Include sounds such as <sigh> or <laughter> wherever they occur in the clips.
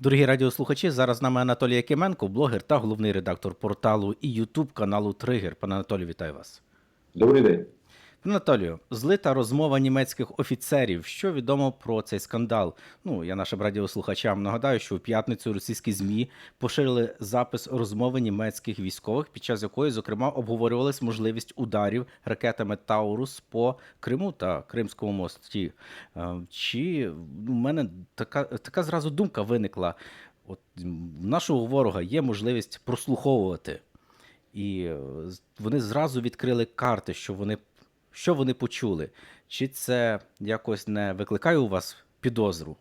Дорогі радіослухачі, зараз з нами Анатолій Якименко, блогер та головний редактор порталу і Ютуб каналу Тригер. Пане Анатолію, вітаю вас. Добрий день. Пане Анатолію, злита розмова німецьких офіцерів. Що відомо про цей скандал? Ну, я нашим радіослухачам нагадаю, що у п'ятницю російські ЗМІ поширили запис розмови німецьких військових, під час якої, зокрема, обговорювалась можливість ударів ракетами Таурус по Криму та Кримському мості. Е, Чи у мене така, така зразу думка виникла? От в нашого ворога є можливість прослуховувати. І е, вони зразу відкрили карти, що вони, що вони почули. Чи це якось не викликає у вас підозру?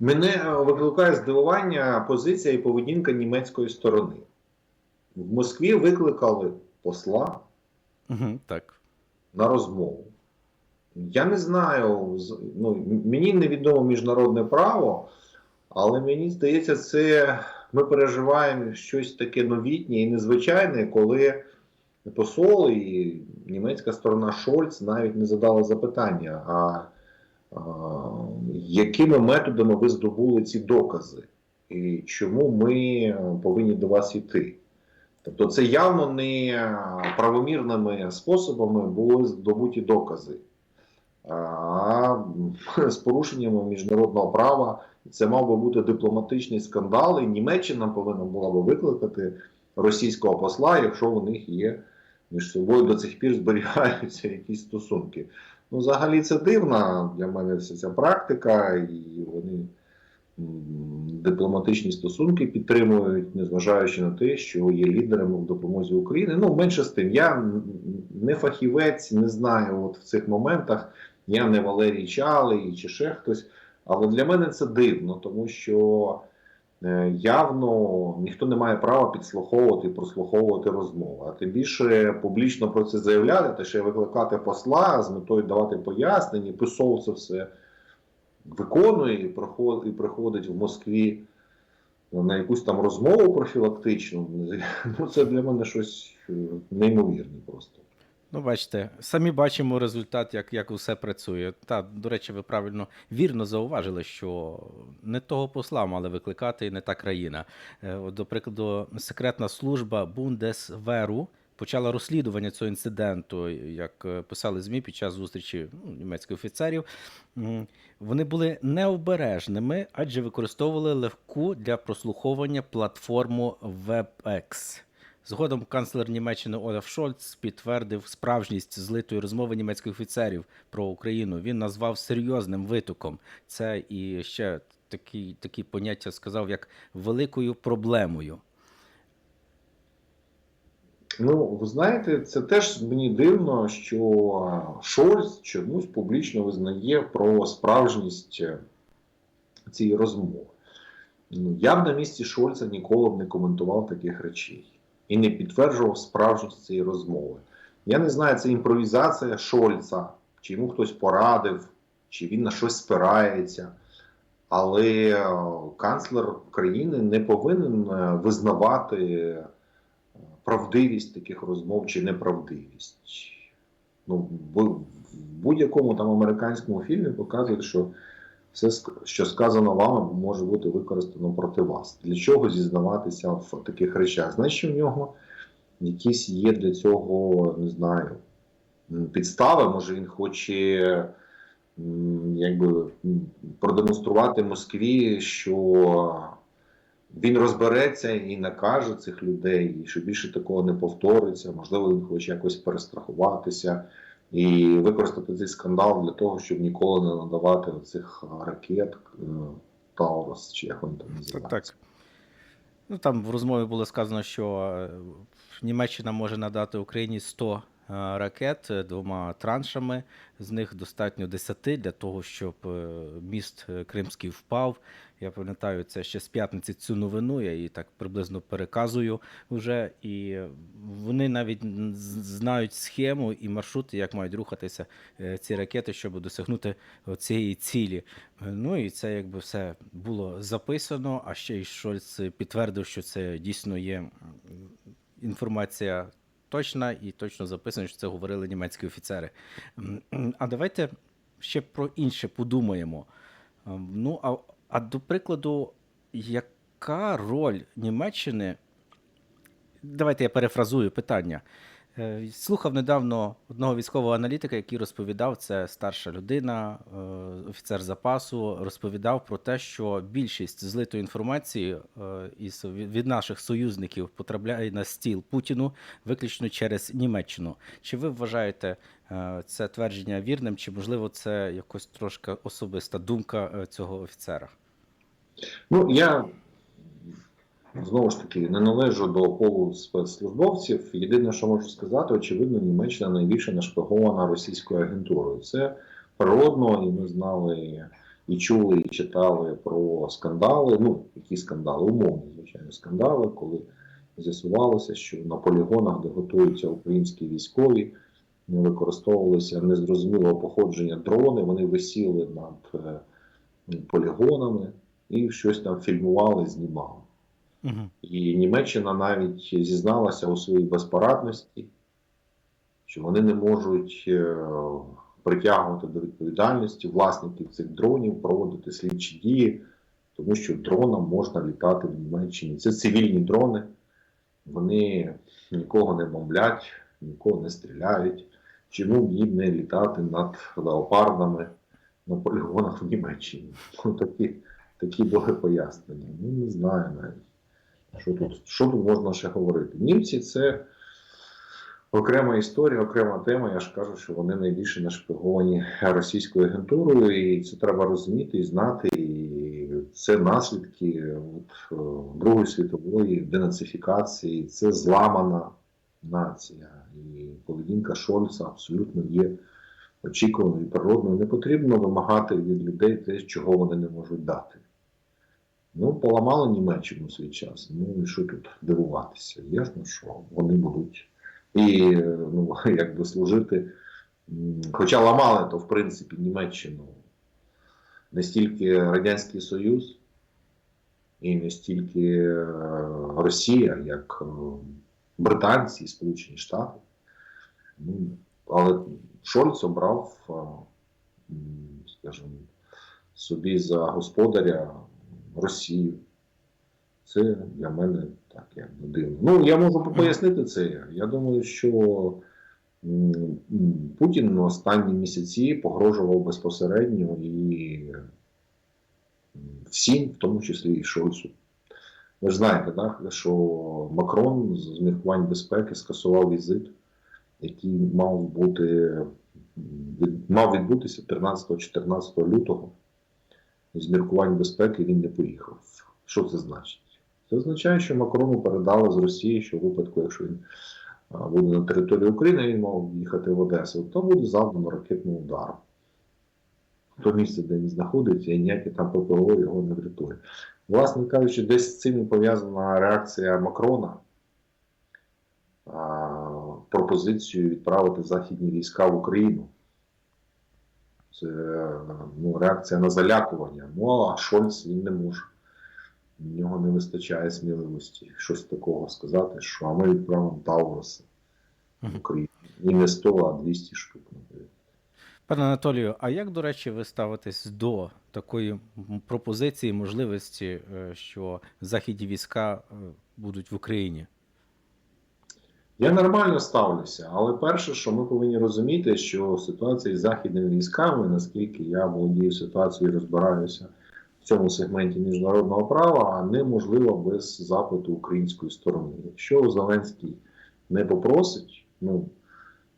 Мене е, викликає здивування позиція і поведінка німецької сторони. В Москві викликали посла Угу, так. на розмову. Я не знаю, ну, мені невідомо міжнародне право, але мені здається, це ми переживаємо щось таке новітнє і незвичайне, коли посол і німецька сторона Шольц навіть не задали запитання, а, а якими методами ви здобули ці докази, і чому ми повинні до вас йти. Тобто це явно не правомірними способами були здобуті докази, а <laughs> з порушеннями міжнародного права. Це мав би бути дипломатичний скандал, і Німеччина повинна була би викликати російського посла, якщо у них є між собою до цих пір зберігаються якісь стосунки. Ну, взагалі, це дивна для мене вся ця практика, і вони дипломатичні стосунки підтримують, незважаючи на те, що є лідерами в допомозі Україні. Ну, менше з тим, я не фахівець, не знаю от в цих моментах. Я не Валерій Чалий чи ще хтось. Але для мене це дивно, тому що явно ніхто не має права підслуховувати і прослуховувати розмови. А тим більше публічно про це заявляти, та ще викликати посла з метою давати пояснення. Посол це все виконує і приходить в Москві на якусь там розмову профілактичну. Ну, це для мене щось е, неймовірне просто. Ну, бачите, самі бачимо результат, як, як усе працює. Та, до речі, ви правильно вірно зауважили, що не того посла мали викликати і не та країна. Е, До прикладу, секретна служба Бундесверу почала розслідування цього інциденту, як е, писали ЗМІ під час зустрічі ну, німецьких офіцерів. Вони були необережними, адже використовували легку для прослуховування платформу WebEx. Згодом канцлер Німеччини Олаф Шольц підтвердив справжність злитої розмови німецьких офіцерів про Україну. Він назвав серйозним витоком. Це і ще такі, такі поняття сказав як великою проблемою. Ну, ви знаєте, це теж мені дивно, що Шольц чомусь публічно визнає про справжність е, цієї розмови. Ну, я б на місці Шольца ніколи б не коментував таких речей і не підтверджував справжність цієї розмови. Я не знаю, це імпровізація Шольца, чи йому хтось порадив, чи він на щось спирається. Але е, канцлер країни не повинен е, визнавати е, правдивість таких розмов чи неправдивість. Ну, в будь-якому там американському фільмі показують, що все, що сказано вами, може бути використано проти вас. Для чого зізнаватися в таких речах? Значить, у нього якісь є для цього, не знаю, підстави, може він хоче якби продемонструвати Москві, що він розбереться і накаже цих людей, що більше такого не повториться. Можливо, він хоче якось перестрахуватися і використати цей скандал для того, щоб ніколи не надавати цих ракет е, Таурус, чи як вони там Так, називаються. так. Ну там в розмові було сказано, що е, Німеччина може надати Україні 100 е, ракет е, двома траншами. З них достатньо 10 для того, щоб е, міст е, Кримський впав. Я пам'ятаю це ще з п'ятниці цю новину. Я її так приблизно переказую вже. І вони навіть знають схему і маршрути, як мають рухатися е, ці ракети, щоб досягнути цієї цілі. Ну і це якби все було записано. А ще й Шольц підтвердив, що це дійсно є інформація точна і точно записано, що це говорили німецькі офіцери. А давайте ще про інше подумаємо. Ем, Ну, а А до прикладу, яка роль Німеччини? Давайте я перефразую питання. Е, Слухав недавно одного військового аналітика, який розповідав, це старша людина, е, офіцер запасу, розповідав про те, що більшість злитої інформації е, із від наших союзників потрапляє на стіл Путіну виключно через Німеччину. Чи ви вважаєте це твердження вірним, чи можливо це якось трошки особиста думка цього офіцера? Ну, я знову ж таки не належу до колу спецслужбовців. Єдине, що можу сказати, очевидно, Німеччина найбільше нашпигована російською агентурою. Це природно, і ми знали і чули, і читали про скандали. Ну, які скандали? Умовні, звичайно, скандали, коли з'ясувалося, що на полігонах, де готуються українські військові, не використовувалися незрозумілого походження дрони, вони висіли над е, полігонами і щось там фільмували, знімали. Угу. І Німеччина навіть зізналася у своїй безпорадності, що вони не можуть е, притягувати до відповідальності власників цих дронів, проводити слідчі дії, тому що дронам можна літати в Німеччині. Це цивільні дрони, вони нікого не бомблять, нікого не стріляють. Чому їм не літати над леопардами на полігонах в Німеччині? Ну, <laughs> такі, такі були пояснення. Ну, не знаю навіть. Що тут, що тут можна ще говорити? Німці це окрема історія, окрема тема. Я ж кажу, що вони найбільше нашпиговані російською агентурою, і це треба розуміти і знати. І це наслідки от, е, Другої світової денацифікації, це зламана нація. І поведінка Шольца абсолютно є очікуваною і природною. Не потрібно вимагати від людей те, чого вони не можуть дати. Ну, поламали Німеччину свій час. Ну і що тут дивуватися? Ясно, що вони будуть і ну, <laughs> якби служити. Хоча ламали, то в принципі Німеччину не стільки Радянський Союз і не стільки е, Росія, як е, британці і Сполучені Штати. Ну, але Шольц обрав, е, скажімо, собі за господаря Росію. Це для мене так як дивно. Ну, я можу пояснити це. Я думаю, що Путін на останні місяці погрожував безпосередньо і всім, в тому числі і Шольцу. Ви ж знаєте, так, що Макрон з міркувань безпеки скасував візит, який мав бути мав відбутися 13-14 лютого з міркувань безпеки він не поїхав. Що це значить? Це означає, що Макрону передали з Росії, що в випадку, якщо він буде на території України, він мав їхати в Одесу, то буде завдано ракетний удар. То місце, де він знаходиться, і ніякі там ППО його не врятує. Власне кажучи, десь з цим пов'язана реакція Макрона пропозицію відправити західні війська в Україну. Це ну, реакція на залякування. Ну, а Шольц він не може. В нього не вистачає сміливості щось такого сказати, що а ми відправимо Тауруси в Україну. І не 100, а 200 штук. Пане Анатолію, а як, до речі, ви ставитесь до такої пропозиції, можливості, е, що західні війська е, будуть в Україні? Я нормально ставлюся, але перше, що ми повинні розуміти, що ситуація з західними військами, наскільки я володію ситуацією розбираюся в цьому сегменті міжнародного права, неможлива без запиту української сторони. Якщо Зеленський не попросить, ну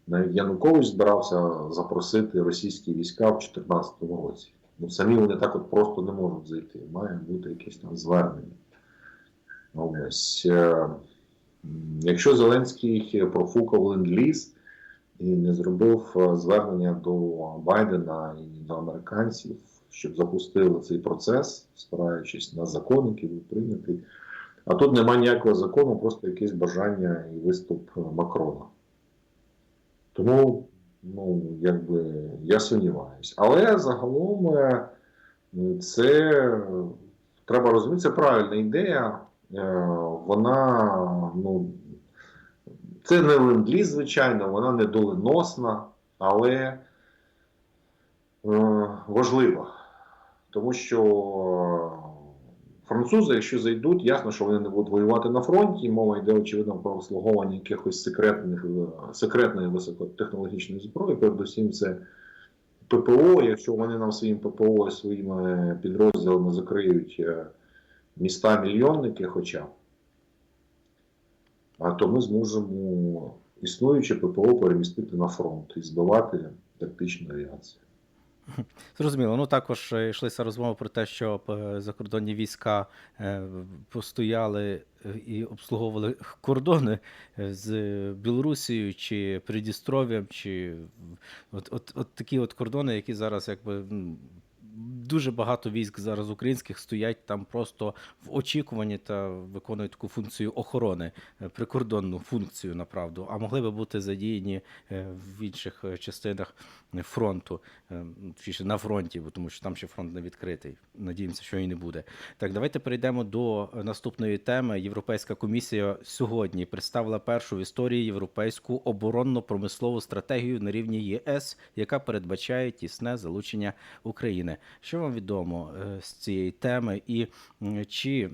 навіть Янукович збирався запросити російські війська в 2014 році. Ну самі вони так от просто не можуть зайти. Має бути якесь там звернення. Ось. Якщо Зеленський профукав ленд-ліз і не зробив е, звернення до Байдена і до американців, щоб запустили цей процес, спираючись на закон, який був прийнятий. А тут немає ніякого закону, просто якесь бажання і виступ Макрона. Тому, ну, якби я сумніваюся. Але загалом е, це треба розуміти, це правильна ідея. Е, Вона, ну, це не ленд-ліз, звичайно, вона не доленосна, але е, важлива. тому що французи, якщо зайдуть, ясно, що вони не будуть воювати на фронті. Мова йде очевидно про обслуговування якихось секретних е, секретної високотехнологічної зброї. Передусім, це ППО. Якщо вони нам своїм ППО своїми підрозділами закриють е, міста мільйонники, хоча а то ми зможемо існуюче ППО перемістити на фронт і збивати тактичну авіацію. Зрозуміло. Ну також е, йшлися розмови про те, що е, закордонні війська е, постояли і обслуговували кордони з Білорусією чи Придністров'ям, чи от, от, от такі от кордони, які зараз якби. Дуже багато військ зараз українських стоять там просто в очікуванні та виконують таку функцію охорони, е, прикордонну функцію направду, а могли би бути задіяні е, в інших е, частинах фронту, точніше на фронті, бо тому що там ще фронт не відкритий. Надіємося, що і не буде. Так, давайте перейдемо до наступної теми. Європейська комісія сьогодні представила першу в історії європейську оборонно-промислову стратегію на рівні ЄС, яка передбачає тісне залучення України. Що вам відомо е, з цієї теми, і чи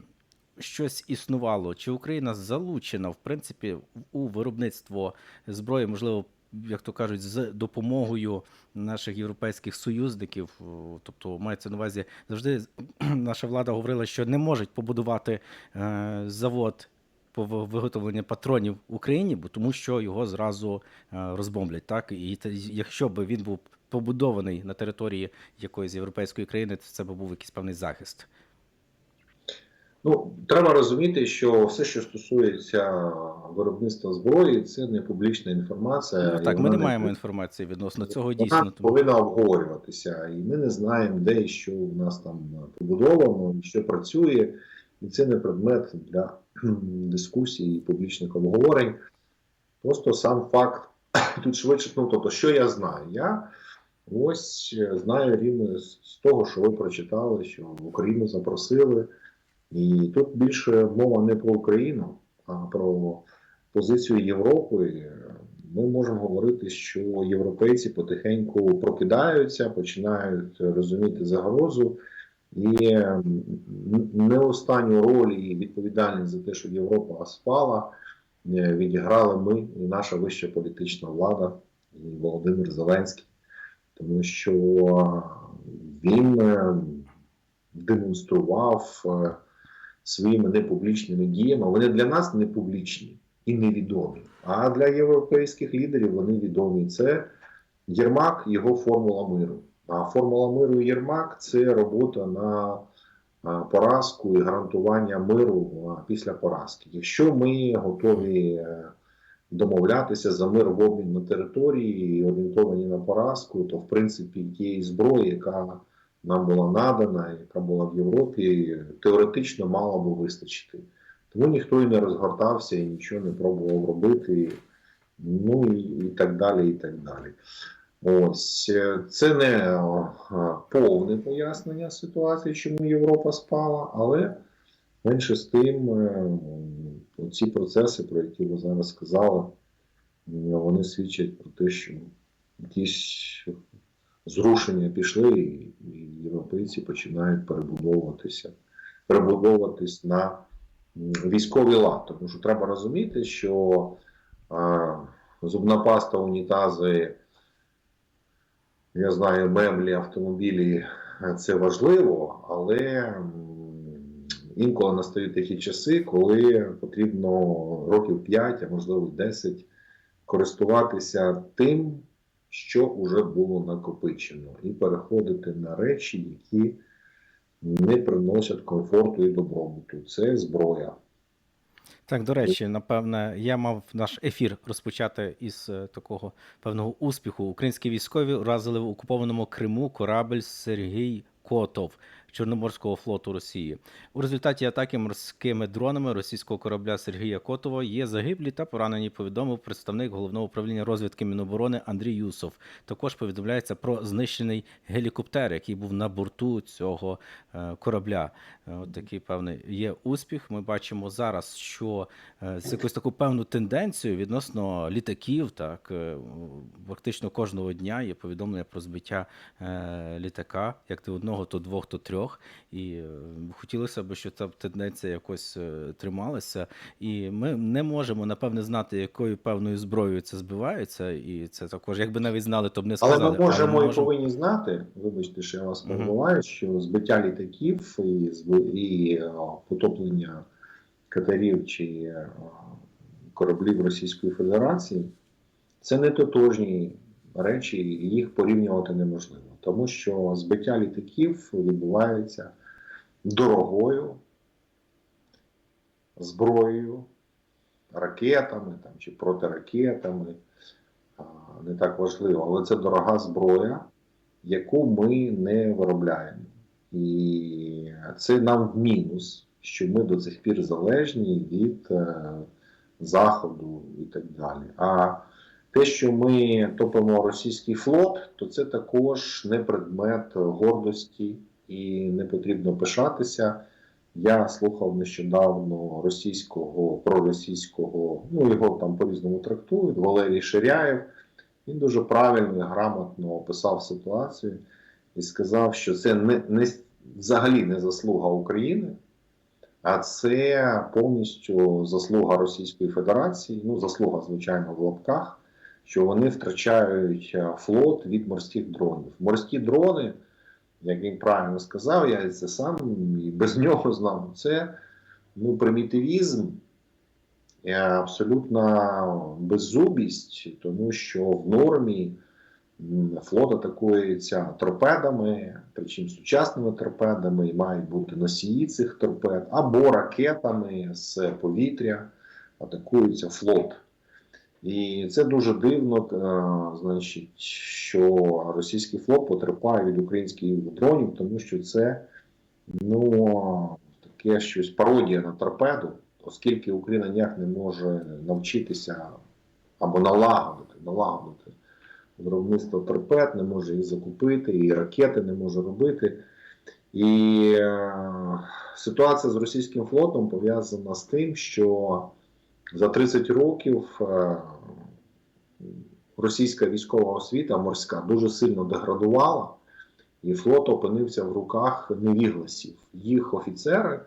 щось існувало? Чи Україна залучена в принципі у виробництво зброї, можливо, як то кажуть, з допомогою наших європейських союзників? Тобто мається на увазі завжди <clears throat> наша влада говорила, що не можуть побудувати е, завод. По ви- виготовленню патронів в Україні, бо тому що його зразу е, розбомблять. Так і якщо б він був побудований на території якоїсь європейської країни, то це б був якийсь певний захист. Ну, треба розуміти, що все, що стосується виробництва зброї, це не публічна інформація. Ну, так, ми не маємо інформації відносно цього дійсно. Вона повинна обговорюватися, і ми не знаємо, де і що у нас там побудовано, і що працює, і це не предмет для кхм, дискусій і публічних обговорень. Просто сам факт <coughs> тут швидше, ну тобто, що я знаю? Я ось е, знаю рівно з того, що ви прочитали, що Україну запросили. І тут більше мова не про Україну, а про позицію Європи. Ми можемо говорити, що європейці потихеньку прокидаються, починають розуміти загрозу, і не останню роль і відповідальність за те, що Європа спала, е, відіграли ми і наша вища політична влада, і Володимир Зеленський, тому що він е, демонстрував е, своїми непублічними діями. Вони для нас не публічні і невідомі. А для європейських лідерів вони відомі. Це Єрмак, його формула миру. А формула миру Єрмак це робота на поразку і гарантування миру після поразки. Якщо ми готові е, домовлятися за мир в обмін на території орієнтовані на поразку, то в принципі тієї зброї, яка нам була надана, яка була в Європі, теоретично мало би вистачити. Тому ніхто і не розгортався і нічого не пробував робити, ну і, і так далі, і так далі. Ось це не повне пояснення ситуації, чому Європа спала, але менше з тим, е, ці процеси, про які ви зараз сказали, вони свідчать про те, що якісь зрушення пішли, і європейці починають перебудовуватися, перебудовуватись на військовий лад. Тому що треба розуміти, що зубна паста, унітази, я знаю, меблі, автомобілі е, це важливо, але інколи настають такі часи, коли потрібно років 5, а можливо 10 користуватися тим, що вже було накопичено, і переходити на речі, які не приносять комфорту і добробуту. Це зброя. Так, до речі, напевне, я мав наш ефір розпочати із е, такого певного успіху. Українські військові уразили в окупованому Криму корабель Сергій Котов. Чорноморського флоту Росії. У результаті атаки морськими дронами російського корабля Сергія Котова є загиблі та поранені. Повідомив представник головного управління розвідки Міноборони Андрій Юсов. Також повідомляється про знищений гелікоптер, який був на борту цього е, корабля. Е, От такий певний є успіх. Ми бачимо зараз, що е, з якусь таку певну тенденцію відносно літаків, так фактично кожного дня є повідомлення про збиття літака, як то одного, то двох, то трьох. І е, хотілося б, щоб ця тенденція якось е, трималася. І ми не можемо напевне знати, якою певною зброєю це збивається, і це також, якби навіть знали, то б не Але ми можемо ми і повинні знати, вибачте, що я вас перебуваю, що збиття літаків і, зб- і е, потоплення катерів чи кораблів Російської Федерації це не тотожні речі, і їх порівнювати неможливо. Тому що збиття літаків відбувається дорогою, зброєю, ракетами там, чи протиракетами не так важливо, але це дорога зброя, яку ми не виробляємо. І це нам в мінус, що ми до цих пір залежні від е, Заходу і так далі. А те, що ми топимо російський флот, то це також не предмет гордості і не потрібно пишатися. Я слухав нещодавно російського проросійського, ну його там по-різному трактують, Валерій Ширяєв. Він дуже правильно і грамотно описав ситуацію і сказав, що це не, не взагалі не заслуга України, а це повністю заслуга Російської Федерації, ну заслуга, звичайно, в лапках, що вони втрачають е, флот від морських дронів. Морські дрони, як він правильно сказав, я це сам і без <laughs> нього знав. Це ну, примітивізм, абсолютна беззубість, тому що в нормі флот атакується торпедами, причому сучасними торпедами, і мають бути носії цих торпед, або ракетами з повітря атакується флот. І це дуже дивно, е, значить, що російський флот потерпає від українських дронів, тому що це ну, таке щось пародія на торпеду, оскільки Україна ніяк не може навчитися або налагодити, налагодити виробництво торпед, не може їх закупити, і ракети не може робити. І е, ситуація з російським флотом пов'язана з тим, що за 30 років е, російська військова освіта морська дуже сильно деградувала, і флот опинився в руках невігласів. Їх офіцери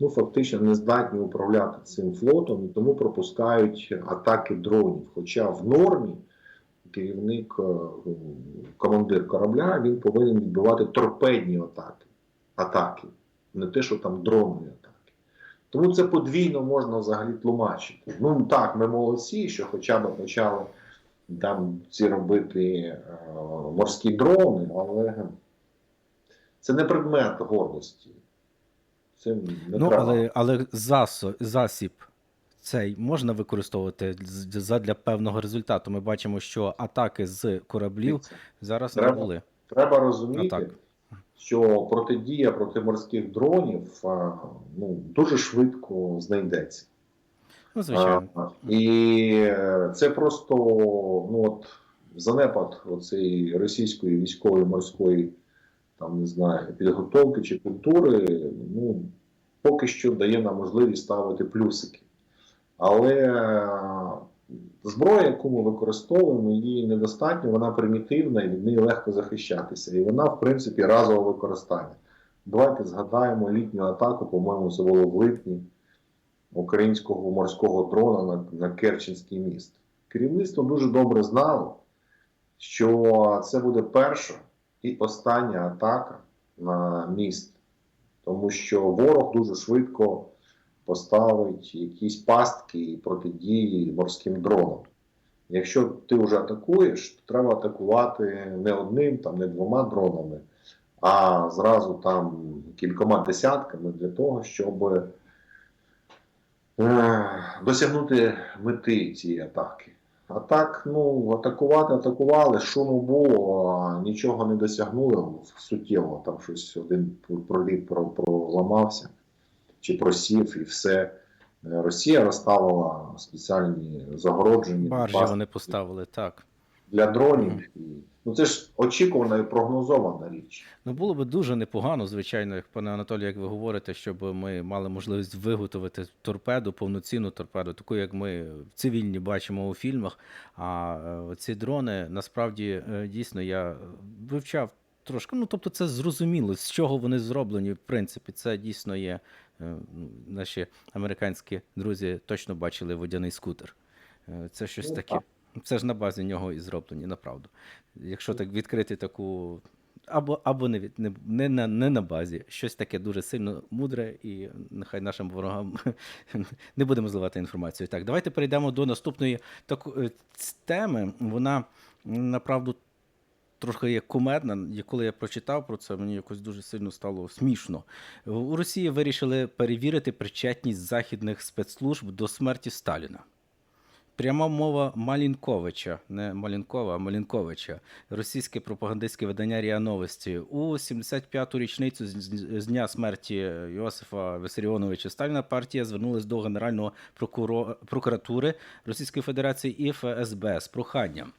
ну, фактично не здатні управляти цим флотом і тому пропускають атаки дронів. Хоча в нормі керівник, е, командир корабля, він повинен відбивати торпедні атаки, атаки, не те, що там атаки. Тому це подвійно можна взагалі тлумачити. Ну так, ми молодці, що хоча б почали там ці робити е, морські дрони, але це не предмет гордості. Це не Ну, але, але засо, засіб цей можна використовувати задля певного результату. Ми бачимо, що атаки з кораблів зараз не були. Треба розуміти, Атак. Що протидія проти морських дронів ну, дуже швидко знайдеться. Ну, звичайно. А, і е, це просто ну, от, занепад оцеї російської військової морської там, не знаю, підготовки чи культури, ну, поки що дає нам можливість ставити плюсики. Але зброя, яку ми використовуємо, її недостатньо, вона примітивна і від неї легко захищатися. І вона, в принципі, разове використання. Давайте згадаємо літню атаку, по-моєму, це було в липні українського морського дрона на, на Керченський міст. Керівництво дуже добре знало, що це буде перша і остання атака на міст, тому що ворог дуже швидко поставить якісь пастки протидії морським дронам. Якщо ти вже атакуєш, то треба атакувати не одним, там, не двома дронами, а зразу там кількома десятками для того, щоб е, досягнути мети цієї атаки. А так, ну, атакувати, атакували, шуму було, нічого не досягнули суттєво. Там щось один проліт проламався чи просів, і все. Е, Росія розставила спеціальні загороджені Баржі вони поставили, так. для дронів. І, ну, це ж очікувана і прогнозована річ. Ну, було би дуже непогано, звичайно, як пане Анатолію, як ви говорите, щоб ми мали можливість виготовити торпеду, повноцінну торпеду, таку, як ми в цивільні бачимо у фільмах. А е, ці дрони насправді е, дійсно я вивчав трошки. Ну, тобто, це зрозуміло, з чого вони зроблені. В принципі, це дійсно є. Е, ну, Наші американські друзі точно бачили водяний скутер. Е, Це щось Ну, таке. Це ж на базі нього і зроблені, направду. Якщо так відкрити таку або, або не, від, не, не, на, не на базі. Щось таке дуже сильно мудре, і нехай нашим ворогам <laughs> не будемо зливати інформацію. Так, давайте перейдемо до наступної так, е, теми. Вона направду трохи є кумедна. І коли я прочитав про це, мені якось дуже сильно стало смішно. У Росії вирішили перевірити причетність західних спецслужб до смерті Сталіна. Пряма мова Малінковича, не Малінкова, а Малінковича, російське пропагандистське видання РІА Новості. У 75-ту річницю з- дня смерті Йосифа Висаріоновича Сталіна партія звернулася до Генерального прокуро- прокуратури Російської Федерації і ФСБ з проханням.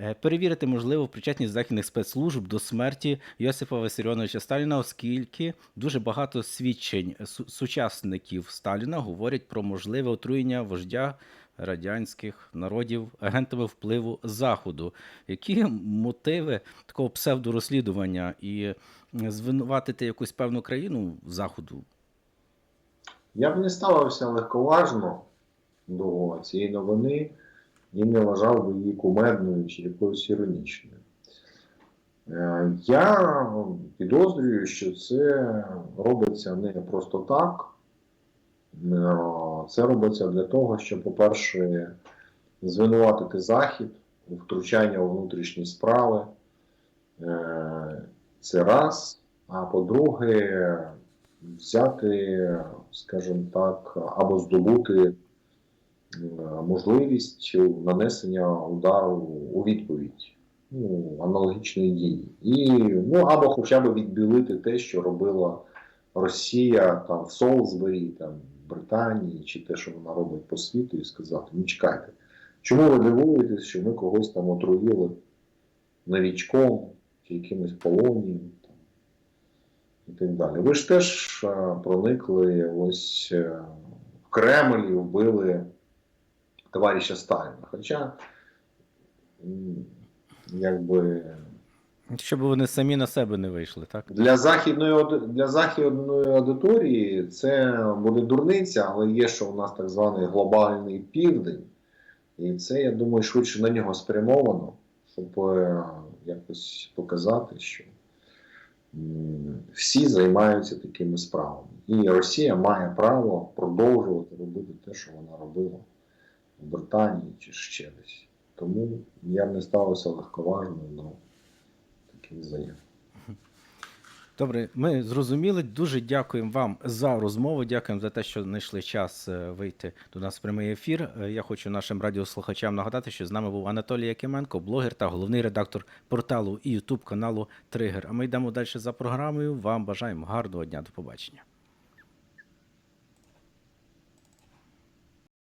Е, Перевірити можливо причетність західних спецслужб до смерті Йосифа Висаріоновича Сталіна, оскільки дуже багато свідчень сучасників Сталіна говорять про можливе отруєння вождя радянських народів агентами впливу Заходу. Які мотиви такого псевдорозслідування і звинуватити якусь певну країну Заходу? Я б не ставився легковажно до цієї новини і не вважав би її кумедною чи якоюсь іронічною. Е, Я підозрюю, що це робиться не просто так. Е, Це робиться для того, щоб, по-перше, звинуватити Захід у втручання у внутрішні справи. Е, Це раз. А по-друге, взяти, скажімо так, або здобути можливість нанесення удару у відповідь, ну, аналогічної дії. І, ну, або хоча б відбілити те, що робила Росія там в Солсбері, там, Британії, чи те, що вона робить по світу, і сказати: ну чекайте, чому ви дивуєтесь, що ми когось там отруїли новічком чи якимось полонієм? І так далі. Ви ж теж е, проникли ось е, в Кремль і вбили товариша Сталіна. Хоча, якби Щоб вони самі на себе не вийшли, так? для західної для західної аудиторії це буде дурниця, але є, що у нас так званий глобальний південь, і це, я думаю, швидше на нього спрямовано, щоб е, якось показати, що всі займаються такими справами. І Росія має право продовжувати робити те, що вона робила в Британії чи ще десь. Тому я не ставився легковажно до таких заяв. Добре, ми зрозуміли. Дуже дякуємо вам за розмову. Дякуємо за те, що знайшли час е, вийти до нас в прямий ефір. Е, Я хочу нашим радіослухачам нагадати, що з нами був Анатолій Якименко, блогер та головний редактор порталу і Ютуб каналу Тригер. А ми йдемо далі за програмою. Вам бажаємо гарного дня. До побачення.